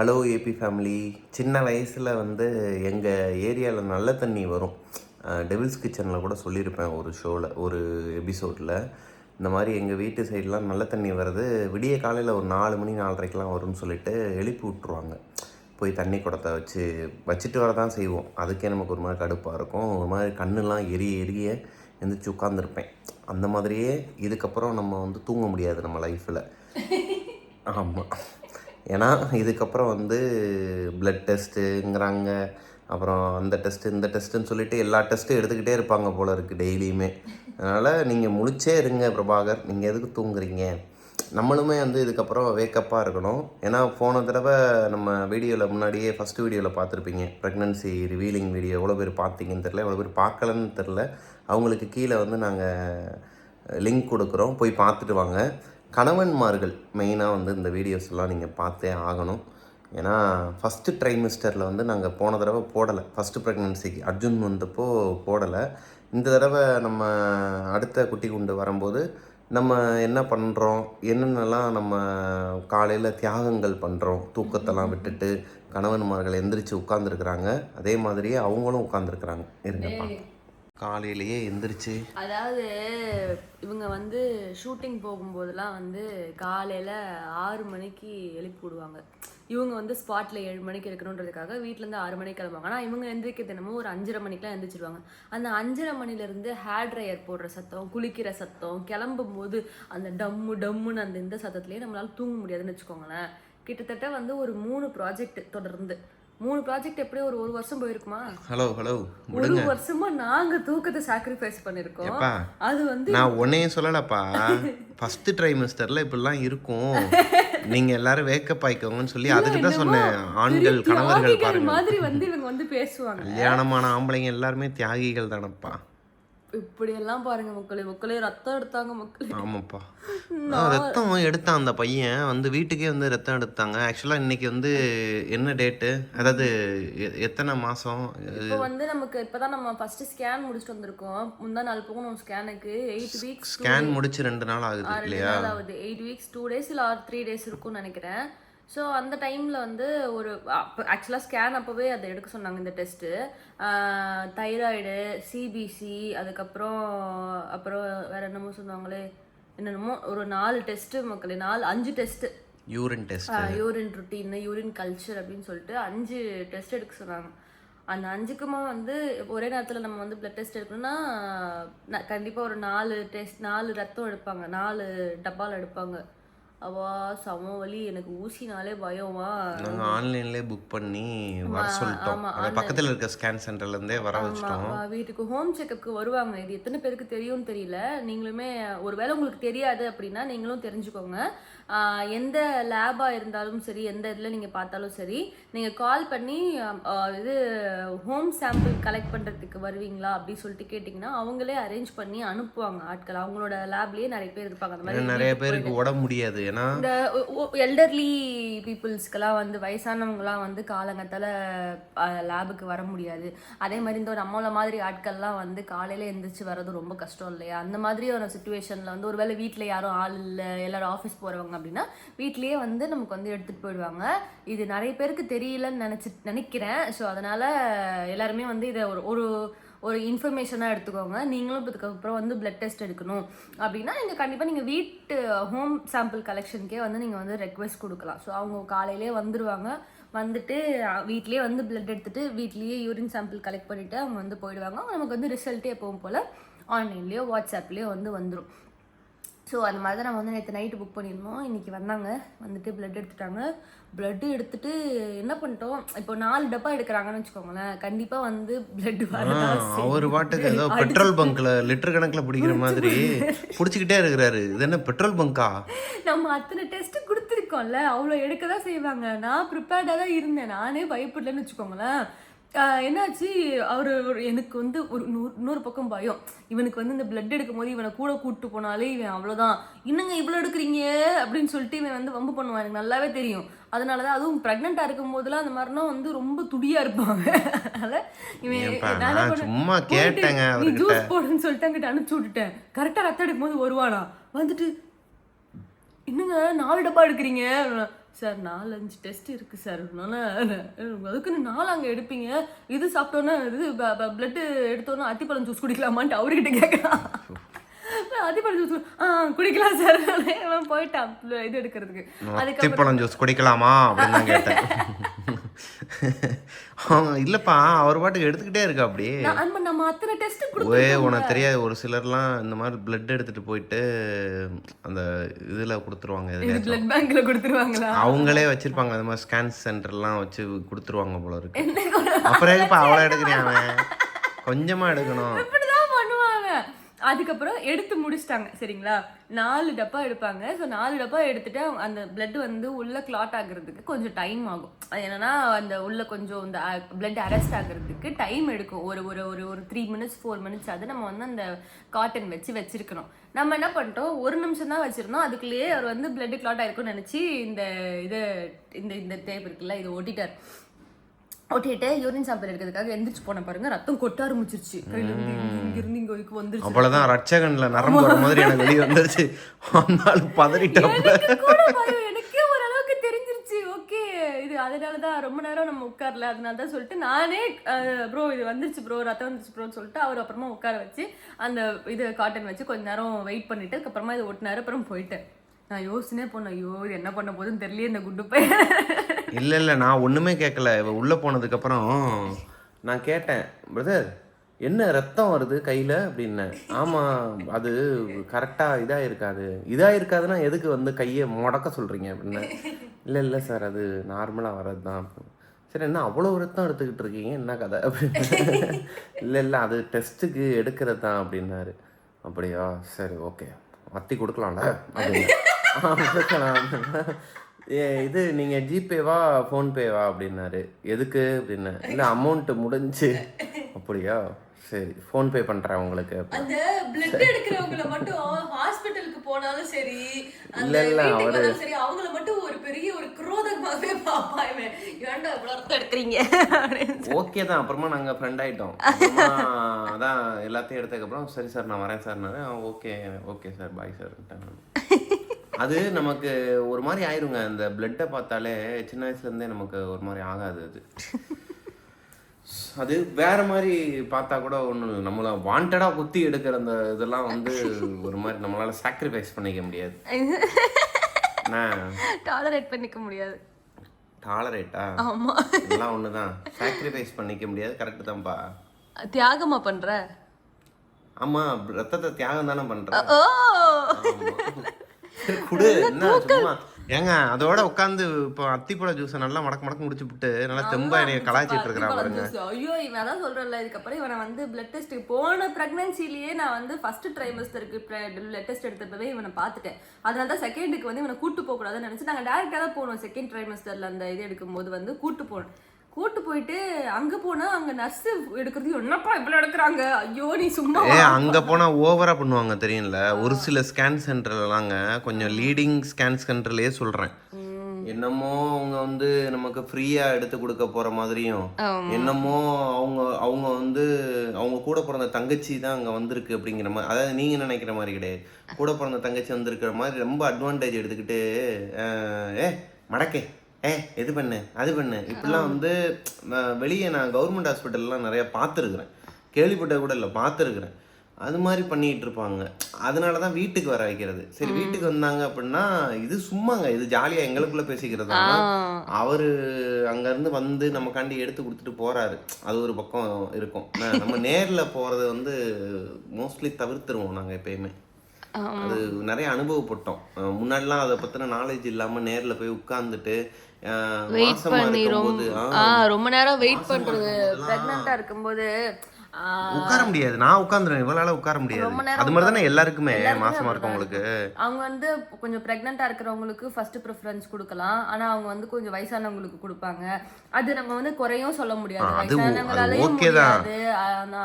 Hello AB family சின்ன வயசில் வந்து எங்கள் ஏரியாவில் நல்ல தண்ணி வரும். டெவில்ஸ் கிச்சனில் கூட சொல்லியிருப்பேன் ஒரு ஷோவில் ஒரு எபிசோடில். இந்த மாதிரி எங்கள் வீட்டு சைட்லாம் நல்ல தண்ணி வருது விடிய காலையில் ஒரு நாலு மணி நாலரைக்கெலாம் வரும்னு சொல்லிட்டு எழுப்பி விட்ருவாங்க போய் தண்ணி குடத்தை வச்சு வச்சுட்டு வர தான் செய்வோம். அதுக்கே நமக்கு ஒரு மாதிரி கடுப்பாக இருக்கும். ஒரு மாதிரி கண்ணுலாம் எரிய எரிய எந்திரிச்சு உட்காந்துருப்பேன் அந்த மாதிரியே இதுக்கப்புறம் நம்ம வந்து தூங்க முடியாது நம்ம லைஃப்பில் ஆமாம் ஏன்னா இதுக்கப்புறம் வந்து ப்ளட் டெஸ்ட்டுங்கிறாங்க அப்புறம் அந்த டெஸ்ட்டு இந்த டெஸ்ட்டுன்னு சொல்லிட்டு எல்லா டெஸ்ட்டும் எடுத்துக்கிட்டே இருப்பாங்க போல இருக்குது டெய்லியுமே. அதனால் நீங்கள் முழிச்சே இருங்க பிரபாகர். நீங்கள் எதுக்கு தூங்குறீங்க? நம்மளுமே வந்து இதுக்கப்புறம் வேக்கப்பாக இருக்கணும். ஏன்னா போன தடவை நம்ம வீடியோவில் முன்னாடியே ஃபஸ்ட்டு வீடியோவில் பார்த்துருப்பீங்க. ப்ரெக்னன்சி ரிவீலிங் வீடியோ எவ்வளோ பேர் பார்த்தீங்கன்னு தெரில எவ்வளோ பேர் பார்க்கலன்னு தெரில அவங்களுக்கு கீழே வந்து நாங்கள் லிங்க் கொடுக்குறோம். போய் பார்த்துட்டு வாங்க. கணவன்மார்கள் மெயினாக வந்து இந்த வீடியோஸ் எல்லாம் நீங்கள் பார்த்தே ஆகணும். ஏன்னா ஃபஸ்ட்டு ட்ரைமிஸ்டரில் வந்து நாங்கள் போன தடவை போடலை. ஃபஸ்ட்டு ப்ரெக்னன்சிக்கு அர்ஜுன் வந்தப்போ போடலை. இந்த தடவை நம்ம அடுத்த குட்டி குண்டு வரும்போது நம்ம என்ன பண்ணுறோம் என்னென்னலாம் நம்ம காலையில் தியாகங்கள் பண்ணுறோம் தூக்கத்தெல்லாம் விட்டுட்டு கணவன்மார்கள் எந்திரிச்சு உட்காந்துருக்குறாங்க அதே மாதிரியே அவங்களும் உட்காந்துருக்குறாங்க இருங்கப்பா காலையிலேயே எந்திரிச்சு. அதாவது இவங்க வந்து ஷூட்டிங் போகும்போதெல்லாம் வந்து காலையில் ஆறு மணிக்கு எழுப்பி விடுவாங்க. இவங்க வந்து ஸ்பாட்டில் ஏழு மணிக்கு இருக்கணுன்றதுக்காக வீட்டிலேருந்து ஆறு மணிக்கு கிளம்புவாங்க. ஆனால் இவங்க எந்திரிக்க தினமும் ஒரு அஞ்சரை மணிக்கெலாம் எந்திரிச்சிருவாங்க. அந்த அஞ்சரை மணிலேருந்து ஹேர் ட்ரையர் போடுற சத்தம் குளிக்கிற சத்தம் கிளம்பும் போது அந்த டம்மு டம்முன்னு அந்த இந்த சத்தத்துலேயே நம்மளால் தூங்க முடியாதுன்னு வச்சுக்கோங்களேன். கிட்டத்தட்ட வந்து ஒரு மூணு ப்ராஜெக்ட் தொடர்ந்து. மூணு ப்ராஜெக்ட் எப்படியும் ஒரு ஒரு வருஷம் போயிருக்குமா? ஹலோ ஹலோ ஒரு வருஷமா நாங்க தூக்கத்தை சாக்ரிஃபைஸ் பண்ணிருக்கோம். அது வந்து நான் உன்னையும் சொல்லலப்பா. ஃபர்ஸ்ட் ட்ரைமிஸ்டர்ல இப்படிலாம் இருக்கும். நீங்க எல்லாரும் வேக்கப் ஆயிக்கோங்கன்னு சொல்லி அதுக்கு தான் சொன்னேன். ஆண்கள் கணவர்கள் பாருங்க மாதிரி வந்து இவங்க வந்து பேசுவாங்க. கல்யாணமான ஆம்பளைங்க எல்லாருமே தியாகிகள் தானப்பா. இப்படி எல்லாம் பாருங்க மக்களே. மக்களே ரத்தம் எடுத்தாங்க மக்களே. ஆமாப்பா. ஆ, ரத்தம் எடுத்தான் அந்த பையன். வந்து வீட்டுக்கே வந்து ரத்தம் எடுத்தாங்க. ஆக்சுவலாக இன்னைக்கு வந்து என்ன டேட்டு அதாவது எத்தனை மாதம் இப்போ வந்து நமக்கு இப்பதான் நம்ம ஃபர்ஸ்ட் ஸ்கேன் முடிச்சுட்டு வந்திருக்கோம். முந்தா நாள் போகணும் ஸ்கேனுக்கு எயிட் வீக்ஸ் ஸ்கேன் முடிச்சு ரெண்டு நாள் ஆகுது இல்லையா? ஆகுது. எயிட் வீக்ஸ் டூ டேஸ் இல்லை ஆர் த்ரீ டேஸ் இருக்கும்னு நினைக்கிறேன். ஸோ அந்த டைமில் வந்து ஒரு ஆக்சுவலாக ஸ்கேன் அப்போவே அதை எடுக்க சொன்னாங்க இந்த டெஸ்ட்டு தைராய்டு சிபிசி அதுக்கப்புறம் அப்புறம் வேற என்னமோ சொன்னாங்களே என்னென்னமோ ஒரு நாலு டெஸ்ட்டு மக்களே நாலு அஞ்சு test urine test urine routine urine culture அப்படின்னு சொல்லிட்டு அஞ்சு டெஸ்ட் எடுக்க சொன்னாங்க. அந்த அஞ்சுக்குமா வந்து ஒரே நேரத்தில் நம்ம வந்து பிளட் டெஸ்ட் எடுக்கணும்னா ந- கண்டிப்பா ஒரு நாலு டெஸ்ட் நாலு ரத்தம் எடுப்பாங்க நாலு டப்பால் எடுப்பாங்க. அவா சம வலி எனக்கு ஊசினாலே பயமா? நாங்கள் ஆன்லைன்லேயே புக் பண்ணி வர சொல்லிட்டோம். பக்கத்தில் இருக்க ஸ்கேன் சென்டர்லேருந்தே வர வச்சிட்டோம். வீட்டுக்கு ஹோம் செக்கப்க்கு வருவாங்க. இது எத்தனை பேருக்கு தெரியும்னு தெரியல. நீங்களுமே ஒருவேளை உங்களுக்கு தெரியாது அப்படின்னா நீங்களும் தெரிஞ்சுக்கோங்க. எந்த லேபா இருந்தாலும் சரி எந்த இதில் நீங்க பார்த்தாலும் சரி நீங்க கால் பண்ணி இது ஹோம் சாம்பிள் கலெக்ட் பண்றதுக்கு வருவீங்களா அப்படின்னு சொல்லிட்டு கேட்டிங்கன்னா அவங்களே அரேஞ்ச் பண்ணி அனுப்புவாங்க ஆட்கள். அவங்களோட லேப்லயே நிறைய பேர் இருப்பாங்க. அந்த மாதிரி நிறைய பேருக்கு உட முடியாது. ஏன்னா இந்த எல்டர்லி பீப்புள்ஸ்க்கெல்லாம் வந்து வயசானவங்கலாம் வந்து காலங்கத்தால லேபுக்கு வர முடியாது. அதே மாதிரி இந்த நம்மள மாதிரி ஆட்கள்லாம் வந்து காலையில எழுந்திரிச்சு வர்றது ரொம்ப கஷ்டம் இல்லையா? அந்த மாதிரி ஒரு சுச்சுவேஷன்ல வந்து ஒருவேளை வீட்டில் யாரும் ஆள் இல்லை எல்லாரும் ஆஃபீஸ் போறவங்க அப்படின்னா வீட்லேயே வந்து நமக்கு வந்து எடுத்துகிட்டு போயிடுவாங்க. இது நிறைய பேருக்கு தெரியலன்னு நினச்சி நினைக்கிறேன். ஸோ அதனால எல்லாருமே வந்து இதை ஒரு ஒரு ஒரு இன்ஃபர்மேஷனாக எடுத்துக்கோங்க. நீங்களும் இதுக்கப்புறம் வந்து பிளட் டெஸ்ட் எடுக்கணும். அப்படின்னா நீங்கள் கண்டிப்பாக நீங்கள் வீட்டு ஹோம் சாம்பிள் கலெக்ஷனுக்கே வந்து நீங்கள் வந்து ரெக்வெஸ்ட் கொடுக்கலாம். ஸோ அவங்க காலையிலே வந்துடுவாங்க வந்துட்டு வீட்லேயே வந்து பிளட் எடுத்துட்டு வீட்லேயே யூரின் சாம்பிள் கலெக்ட் பண்ணிவிட்டு அவங்க வந்து போயிடுவாங்க. நமக்கு வந்து ரிசல்ட்டே எப்பவும் போல் ஆன்லைன்லேயோ வாட்ஸ்அப்லேயோ வந்து வந்துடும் ஸோ அந்த மாதிரி தான் நம்ம வந்து நேற்று நைட்டு புக் பண்ணியிருந்தோம். இன்னைக்கு வந்தாங்க. வந்துட்டு பிளட் எடுத்துட்டாங்க. பிளட் எடுத்துட்டு என்ன பண்ணிட்டோம்? இப்போ நாலு டப்பா எடுக்கிறாங்கன்னு வச்சுக்கோங்களேன். கண்டிப்பாக வந்து பிளட். அவர் பாட்டுக்கு ஏதோ பெட்ரோல் பங்க்ல லிட்டர் கணக்குல பிடிக்கிற மாதிரி பிடிச்சிக்கிட்டே இருக்கிறாரு. இது என்ன பெட்ரோல் பங்கா நம்ம அத்தனை டெஸ்ட் கொடுத்துருக்கோம்ல. அவ்வளோ எடுக்க தான் செய்வாங்க. நான் ப்ரிப்பேர்டாக தான் இருந்தேன். நானே பயப்படலன்னு வச்சுக்கோங்களேன். என்னாச்சு? அவர் எனக்கு வந்து ஒரு நூறு இன்னொரு பக்கம் பயம். இவனுக்கு வந்து இந்த பிளட் எடுக்கும் போது இவனை கூட கூப்பிட்டு போனாலே இவன் அவ்வளோதான் இன்னுங்க இவ்வளோ எடுக்கிறீங்க? அப்படின்னு சொல்லிட்டு இவன் வந்து வம்பு பண்ணுவான். எனக்கு நல்லாவே தெரியும். அதனால தான் அதுவும் ப்ரெக்னெண்ட்டாக இருக்கும் போதெல்லாம் அந்த மாதிரினா வந்து ரொம்ப துடியா இருப்பாங்க. அதனால இவன்? சும்மா கேட்டேங்க நீ. ஜூஸ் போடுன்னு சொல்லிட்டு அங்கிட்ட அனுப்பிச்சு விட்டுட்டேன். கரெக்டாக ரத்தம் எடுக்கும் போது வருவானா? வந்துட்டு என்னங்க நாலு டப்பா எடுக்கிறீங்க? சார் நாலஞ்சு டெஸ்ட் இருக்கு சார். அதுக்குன்னு நாலு அங்க எடுப்பீங்க. இது சாப்பிட்டோன்னே இது பிளட் எடுத்தோன்னே அத்திப்பழம் ஜூஸ் குடிக்கலாமான்ட்டு அவர்கிட்ட கேட்கலாம் அத்திப்பழம் ஜூஸ் ஆ குடிக்கலாம் சார். போயிட்டான் இது எடுக்கிறதுக்கு. அதுக்கப்புறம் அத்திப்பழம் ஜூஸ் குடிக்கலாமா? அப்படின்னு கேட்டேன். அவங்க இல்லைப்பா அவர் பாட்டுக்கு எடுத்துக்கிட்டே இருக்கா அப்படி. நான் நம்ம- அத்தனை டெஸ்ட் கொடுத்து உனக்கு தெரியாது ஒரு சிலர்லாம் இந்த மாதிரி பிளட் எடுத்துட்டு போயிட்டு அந்த இதுல கொடுத்துருவாங்க பிளட் பேங்க்ல கொடுத்துருவாங்களா? அவங்களே வச்சிருப்பாங்க அந்த மாதிரி ஸ்கேன் சென்டர்லாம் வச்சு கொடுத்துருவாங்க போல இருக்கு. அப்புறம் எதுப்பா அவ்வளோ எடுக்கிறேன் அவன்? கொஞ்சமா எடுக்கணும். அதுக்கப்புறம் எடுத்து முடிச்சிட்டாங்க சரிங்களா? நாலு டப்பா எடுப்பாங்க. ஸோ நாலு டப்பா எடுத்துட்டு அந்த பிளட் வந்து உள்ள கிளாட் ஆகுறதுக்கு கொஞ்சம் டைம் ஆகும். அது என்னன்னா அந்த உள்ள கொஞ்சம் இந்த பிளட் அரெஸ்ட் ஆகுறதுக்கு டைம் எடுக்கும். ஒரு ஒரு ஒரு ஒரு த்ரீ மினிட்ஸ் ஃபோர் மினிட்ஸ் அது நம்ம வந்து அந்த காட்டன் வச்சு வச்சிருக்கணும். நம்ம என்ன பண்ணிட்டோம் ஒரு நிமிஷம் தான் வச்சிருந்தோம். அதுக்குள்ளேயே அவர் வந்து பிளட் கிளாட் ஆயிருக்கும்னு நினைச்சு இந்த இது இந்த இந்த டேப் இருக்குல்ல இது ஓட்டிட்டார். ஒட்டிட்டு யூரின் சாம்பிள் எடுக்கிறதுக்காக எந்திரிச்சு போன பாருங்க ரத்தம் கொட்ட ஆரம்பிச்சிருச்சு. கையில இருந்து இங்க இருந்து இங்க வரைக்கும் வந்துருச்சு. அவ்வளோதான் ரட்சகன்ல நரம்பு வர மாதிரி எனக்கு வெளியே வந்துருச்சு. அந்த பதறிட்டப்ப எனக்கே ஓரளவுக்கு தெரிஞ்சிருச்சு. ஓகே இது அதனால தான் ரொம்ப நேரம் நம்ம உட்காரல. அதனால தான் சொல்லிட்டு நானே ப்ரோ இது வந்துருச்சு ப்ரோ ரத்தம் வந்துருச்சு ப்ரோன்னு சொல்லிட்டு அவர் அப்புறமா உட்கார வச்சு அந்த இது காட்டன் வச்சு கொஞ்ச நேரம் வெயிட் பண்ணிட்டு அதுக்கப்புறமா இது ஒட்டினாரு அப்புறம் போயிட்டேன். நான் யோசனே போனேன் ஐயோ இது என்ன பண்ண போதுன்னு தெரியல இந்த குண்டு பையன். இல்லை இல்லை நான் ஒன்றுமே கேட்கல இவ உள்ளே போனதுக்கப்புறம் நான் கேட்டேன் பிரதர் என்ன ரத்தம் வருது கையில்? அப்படின்னேன் ஆமாம் அது கரெக்டாக இதாக இருக்காது இதாக இருக்காதுன்னா எதுக்கு வந்து கையை முடக்க சொல்கிறீங்க அப்படின்னேன் இல்லை இல்லை சார் அது நார்மலாக வர்றது தான் சரி என்ன அவ்வளோ ரத்தம் எடுத்துக்கிட்டு இருக்கீங்க? என்ன கதை? அப்படின்னு. இல்லை இல்லை அது டெஸ்ட்டுக்கு எடுக்கிறது தான் அப்படின்னாரு. அப்படியா? சரி ஓகே அத்தி கொடுக்கலாம்ல? அப்படின்னு. ஏ இது நீங்கள் ஜிபேவா ஃபோன்பேவா அப்படின்னாரு. எதுக்கு அப்படின்னேன் இல்லை அமௌண்ட்டு முடிஞ்சு. அப்படியா? சரி ஃபோன்பே பண்ணுறேன் உங்களுக்கு அந்த பிளட் எடுக்கிறவங்கள மட்டும் ஹாஸ்பிட்டலுக்கு போனாலும் சரி இல்ல, இல்ல, அவரு- சரி அவங்கள மட்டும் ஒரு பெரிய ஒரு குரோதமாவே பாப்பா இவன் ஏன்டா இவ்வளவு ரத்தம் எடுக்கிறீங்க? அப்படின்னு ஓகே தான். அப்புறமா நாங்கள் ஃப்ரெண்ட் அப்புறமா அதான் எல்லாத்தையும் எடுத்ததுக்கப்புறம் சரி சார் நான் வரேன் சார்னாரு. Okay okay sir bye sir அது நமக்கு ஒரு மாதிரி ஆயிருங்க. அந்த பிளட்டை பார்த்தாலே சின்ன வயசுலேருந்தே நமக்கு ஒரு மாதிரி ஆகாது அது. அது வேற மாதிரி பார்த்தா கூட ஒன்றும் நம்மள வாண்டடாக குத்தி எடுக்கிற அந்த இதெல்லாம் வந்து ஒரு மாதிரி நம்மளால சாக்ரிஃபைஸ் பண்ணிக்க முடியாது. டாலரேட் பண்ணிக்க முடியாது. டாலரேட்டா ஆமா. எல்லாம் ஒன்று தான் சாக்ரிஃபைஸ் பண்ணிக்க முடியாது. கரெக்டு தான்ப்பா தியாகமா பண்ற? ஆமா ரத்தத்தை தியாகம் தானே பண்ற குடு. என்ன சும்மா. ஏங்க அதோட உட்காந்து இப்போ அத்திப்பழ ஜூஸை நல்லா மடக்க மடக்க முடிச்சு விட்டு நல்லா தெம்பா என்னைய கலாய்ச்சிட்டு இருக்கிறா பாருங்க. ஐயோ இவன் அதான் சொல்றேன்ல இதுக்கப்புறம் இவனை வந்து பிளட் டெஸ்ட் போன பிரெக்னன்சிலேயே நான் வந்து ஃபர்ஸ்ட் ட்ரைமஸ்டருக்கு பிளட் டெஸ்ட் எடுத்தப்பவே இவனை பார்த்துட்டேன். அதனால தான் செகண்டுக்கு வந்து இவனை கூட்டு போக கூடாதுன்னு நினைச்சு நாங்க டேரக்டா தான் போனோம் செகண்ட் ட்ரைமஸ்டர்ல அந்த இது எடுக்கும்போது வந்து கூட்டு போனோம் கூட்டு போயிட்டு அங்க போனா அங்க நர்ஸ் எடுக்கிறது என்னப்பா இவ்வளவு எடுக்கிறாங்க? ஐயோ நீ சும்மா ஏ அங்க போனா ஓவரா பண்ணுவாங்க தெரியும்ல? ஒரு சில ஸ்கேன் சென்டர்லலாங்க கொஞ்சம் லீடிங் ஸ்கேன் சென்டர்லயே சொல்றேன். என்னமோ அவங்க வந்து நமக்கு ஃப்ரீயா எடுத்து கொடுக்க போற மாதிரியும் என்னமோ அவங்க அவங்க வந்து அவங்க கூட பிறந்த தங்கச்சி தான் அங்க வந்திருக்கு அப்படிங்கிற மாதிரி அதாவது நீங்க நினைக்கிற மாதிரி கிடையாது. கூட பிறந்த தங்கச்சி வந்திருக்கிற மாதிரி ரொம்ப அட்வான்டேஜ் எடுத்துக்கிட்டு ஏ மடக்கே. ஏ இது பண்ணு? அது பண்ணு. இப்படிலாம் வந்து வெளியே நான் கவர்மெண்ட் ஹாஸ்பிட்டல்லாம் நிறைய பார்த்துருக்குறேன். கேள்விப்பட்ட கூட இல்லை பார்த்துருக்குறேன். அது மாதிரி பண்ணிட்டு இருப்பாங்க. அதனால தான் வீட்டுக்கு வர வைக்கிறது. சரி வீட்டுக்கு வந்தாங்க அப்படின்னா இது சும்மாங்க. இது ஜாலியாக எங்களுக்குள்ள பேசிக்கிறது அவரு அங்கேருந்து வந்து நமக்காண்டி எடுத்து கொடுத்துட்டு போறாரு. அது ஒரு பக்கம் இருக்கும். நம்ம நேர்ல போறது வந்து மோஸ்ட்லி தவிர்த்துருவோம் நாங்க எப்பயுமே. அது நிறைய அனுபவப்பட்டோம். முன்னாடிலாம் அதை பத்தின நாலேஜ் இல்லாம நேர்ல போய் உட்கார்ந்துட்டு வெயிட் பண்ணி ரொம்ப நேரம் வெயிட் பண்றது பிரெக்னண்டா இருக்கும்போது உட்கார முடியாது. நான் உட்காந்துருவேன் இவ்வளவு உட்கார முடியாது. அது மாதிரி தானே எல்லாருக்குமே மாசமா இருக்கவங்களுக்கு. அவங்க வந்து கொஞ்சம் ப்ரெக்னெண்ட்டாக இருக்கிறவங்களுக்கு ஃபர்ஸ்ட் ப்ரிஃபரன்ஸ் கொடுக்கலாம். ஆனா அவங்க வந்து கொஞ்சம் வயசானவங்களுக்கு கொடுப்பாங்க. அது நம்ம வந்து குறையும் சொல்ல முடியாது. வயசானவங்களாலையும். முடியாது.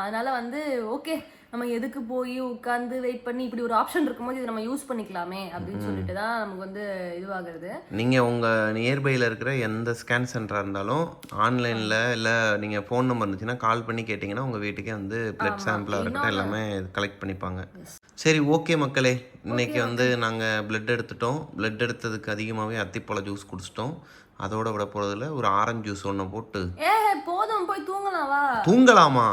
அதனால வந்து ஓகே நம்ம எதுக்கு போய் உட்காந்து வெயிட் பண்ணி இப்படி ஒரு ஆப்ஷன் இருக்கும்போது இதை நம்ம யூஸ் பண்ணிக்கலாமே அப்படின்னு சொல்லிட்டு தான் நமக்கு வந்து இதுவாகிறது. நீங்கள் உங்கள் நியர்பையில் இருக்கிற எந்த ஸ்கேன் சென்டராக இருந்தாலும் ஆன்லைனில் இல்லை நீங்கள் ஃபோன் நம்பர் இருந்துச்சுன்னா கால் பண்ணி கேட்டிங்கன்னா உங்கள் வீட்டுக்கே வந்து பிளட் சாம்பிளாக இருக்கட்டும் எல்லாமே கலெக்ட் பண்ணிப்பாங்க. சரி ஓகே மக்களே. இன்னைக்கு வந்து நாங்கள் பிளட் எடுத்துட்டோம். பிளட் எடுத்ததுக்கு அதிகமாகவே அத்திப்பழ ஜூஸ் குடிச்சிட்டோம். அதோட விட போகிறதுல ஒரு ஆரஞ்சு ஜூஸ் ஒன்று போட்டு. போதும் போய் தூங்கலாம் தூங்கலாமா?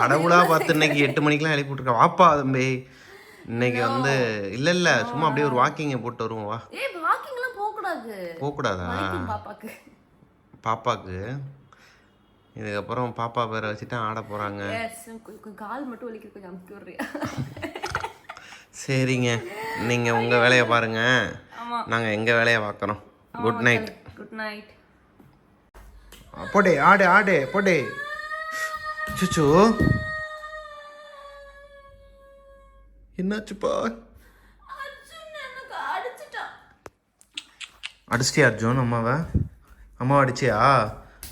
கடவுளா பார்த்து இன்னைக்கு எட்டு மணிக்கெல்லாம் எழுப்பி விட்ருக்கேன் வாப்பா தம்பி. இன்னைக்கு வந்து இல்லை இல்லை சும்மா அப்படியே ஒரு வாக்கிங்கை போட்டு வருவோம் வா. வாக்கிங்லாம் போக கூடாது பாப்பாக்கு. பாப்பாக்கு? இதுக்கப்புறம் பாப்பா பேரை வச்சுட்டு ஆட கொஞ்சம் கால் மட்டும் வலிக்குது கொஞ்சம் அமுக்கி விடுறியா? சரிங்க. நீங்கள் உங்கள் வேலையை பாருங்க. நாங்கள் எங்கள் வேலையை பார்க்குறோம்? குட் நைட் குட் நைட் போடே ஆடு ஆடு போடே. சுச்சு. என்னாச்சுப்பா? அடிச்சிட்டியா அர்ஜுன் அம்மாவை? அம்மாவை அடிச்சியா?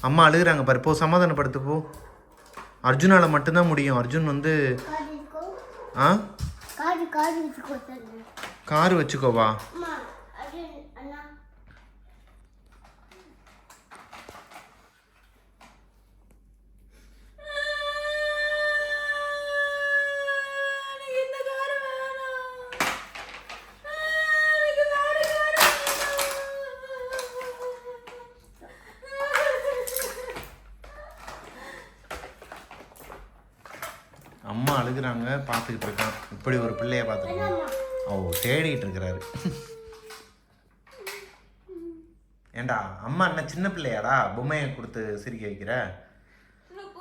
அம்மா அழுகுறாங்க பாரு போ சமாதானப்படுத்து போ. அர்ஜுனால மட்டும்தான் முடியும். அர்ஜுன் வந்து ஆ? கார் வச்சுக்கோவா அம்மா அது அண்ணா எனக்கு இந்த கார் வேணாம் எனக்கு வேற கார் நாங்கள் பார்த்துக்கிட்டு இருக்கோம். இப்படி ஒரு பிள்ளைய பார்த்துருக்கோம் ஓ தேடிட்டு இருக்கிறாரு. ஏண்டா அம்மா என்ன சின்ன பிள்ளையாடா? பொம்மையை கொடுத்து சிரிக்க வைக்கிற? இன்னும்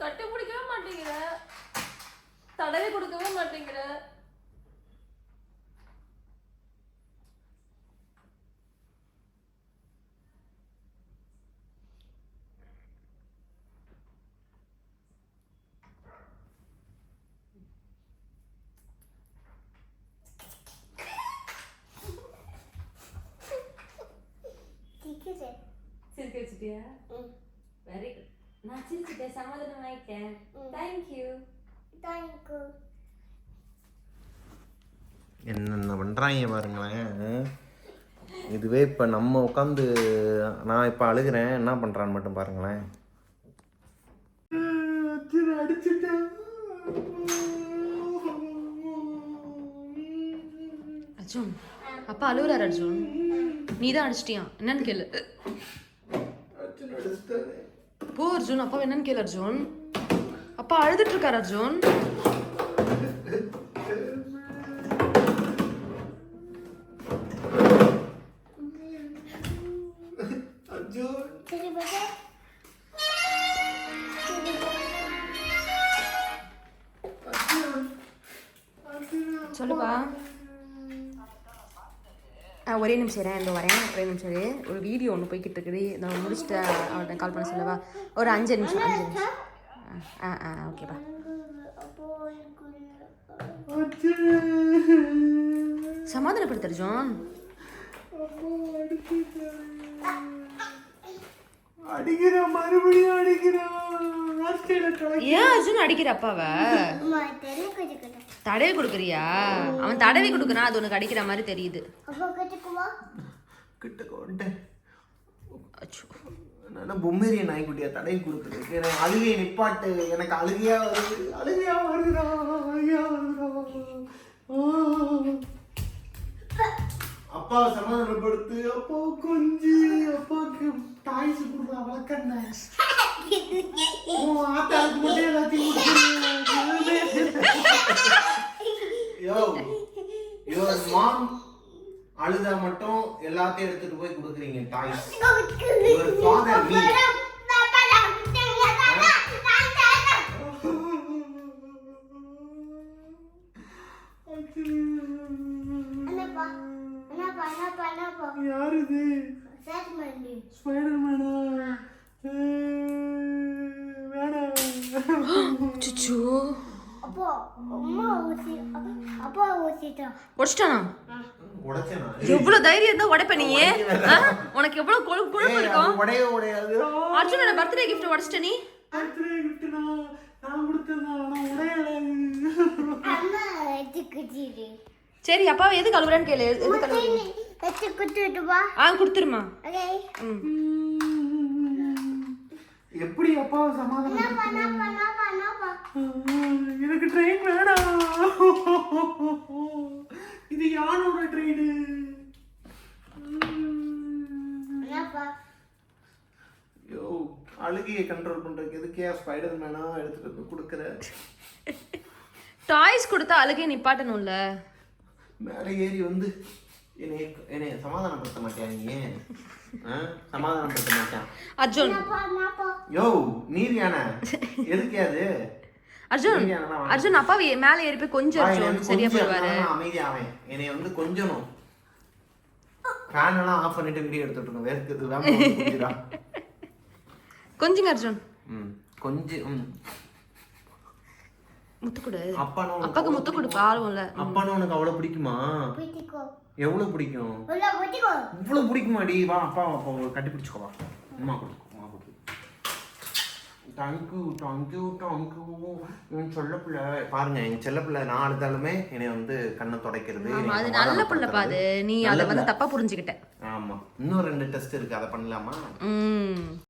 கட்டி மாட்டேங்கிற. தடவை கொடுக்கவே மாட்டேங்கிற. சிரிக்க வச்சுட்டியா? வெரி குட் நான் சிரிச்சிட்டேன் சமாதானம் ஆயிட்டேன். தேங்க்யூ தேங்க்யூ என்னென்ன பண்ணுறாங்க பாருங்களேன் இதுவே இப்போ நம்ம உட்காந்து நான் இப்போ அழுகிறேன். என்ன பண்ணுறான்னு மட்டும் பாருங்களேன். அர்ஜுன் அப்பா அழுகுறாரு அர்ஜுன். நீ தான் அடிச்சிட்டியான் என்னன்னு கேளு. போ அர்ஜுன் அப்பா என்னன்னு கேளு அர்ஜுன். அப்பா அழுதுட்டு இருக்கார் அர்ஜுன். சொல்லுப்பா. ஒரே நிமிஷம் இரேன் இந்த வரேன் ஒரே நிமிஷம் இரு. ஒரு வீடியோ ஒன்று போய்கிட்டு இருக்குது. நான் முடிச்சுட்டு அவர்கிட்ட கால் பண்ண சொல்லவா? ஒரு அஞ்சு நிமிஷம் அஞ்சு நிமிஷம். ஆ ஆ ஓகேப்பா அப்போ எனக்கு சமாதானப்படுத்து அர்ஜுன் அடிக்கிற மறுபடியும் ஏன் அர்ஜுன் அடிக்கிற அப்பாவை? தடவி கொடுக்குறியா? அவன் தடவி கொடுக்குறான் அது உனக்கு அடிக்கிற மாதிரி தெரியுது. நான் பொம்மேரிய நாய்க்குட்டியா தடவி கொடுத்துருக்கு எனக்கு அழுகையை நிப்பாட்டு. எனக்கு அழுகையா வருது. அழுகையா வருதுடா அழுகையா வருதுடா. ஆ. அப்பாவை சமாதானப்படுத்து. அப்பா கொஞ்சி அப்பாவுக்கு டாய்ஸ் கொடுக்குறா வளர்க்கண்ண ஆத்தாவுக்கு மட்டும் எல்லாத்தையும் யோ யுவர் மாம் அழுதா மட்டும் எல்லாத்தையும் எடுத்துட்டு போய் கொடுக்குறீங்க டாய்ஸ். யுவர் உடச்சிட்டானா. உடைச்சேனா? எவ்வளவு தைரியம் தான் உடைப்ப நீ? ஆ? உனக்கு எவ்வளவு கொழு கொழுப்பு இருக்கும்? உடையாது. அர்ஜுனோட பர்த்டே கிஃப்ட் உடைச்சிட்ட நீ? சரி அப்பா எது கழுவுறேன்னு கேளு? எது எது கழுவு எடுத்து குத்திட்டு வா. ஆ கொடுத்துருமா. ம். எப்படி அப்பாவை சமாதானம் எனக்கு ட்ரெயின் வேணாம். இது யானோட ட்ரெயின் என்னப்பா? ஐயோ அழுகையை கண்ட்ரோல் பண்றதுக்கு எதுக்கே ஸ்பைடர் மேனா எடுத்துட்டு வந்து கொடுக்குற? டாய்ஸ் கொடுத்தா அழுகை நிப்பாட்டணும்ல. மேலே ஏறி வந்து என்னை என்னை சமாதானப்படுத்த மாட்டியா நீ ஆ? சமாதானப்படுத்த மாட்டான் அர்ஜுன் யோ நீர் யானை எதுக்கு அது? அர்ஜுன். அர்ஜுன் அப்பா மேல ஏறி போய் கொஞ்சம் அர்ஜுன் சரியா கொஞ்சம் போயிடுவாரு என்னை வந்து கொஞ்சணும். ஃபேன் எல்லாம் ஆஃப் பண்ணிட்டு வீடியோ எடுத்துட்டு இருக்கோம் வேர்க்குது. கொஞ்சங்க அர்ஜுன். ம் கொஞ்சம் ம். முத்து கொடு அப்பானா உனக்கு அப்பாக்கு முத்து கொடு பிடிக்குமா? ஆர்வம்ல அப்பானா உனக்கு அவ்வளவு பிடிக்குமா? பிடிக்கோ எவ்வளவு பிடிக்கும்? இவ்வளவு பிடிக்குமாடி. வா அப்பா அப்பா கட்டி பிடிச்சுக்கோ வா. அம்மா கொடுத்துக்கோ அம்மா கொடுத்து தேங்க்யூ தேங்க்யூ தேங்க்யூ என் செல்ல பிள்ளை பாருங்க என் செல்ல பிள்ளை நான் அழுதாலுமே என்னை வந்து கண்ணை துடைக்கிறது அது நல்ல பிள்ளை. பாது நீ அதை வந்து. தப்பா புரிஞ்சுக்கிட்ட. ஆமா. இன்னும் ரெண்டு டெஸ்ட் இருக்கு அதை பண்ணலாமா? ம்.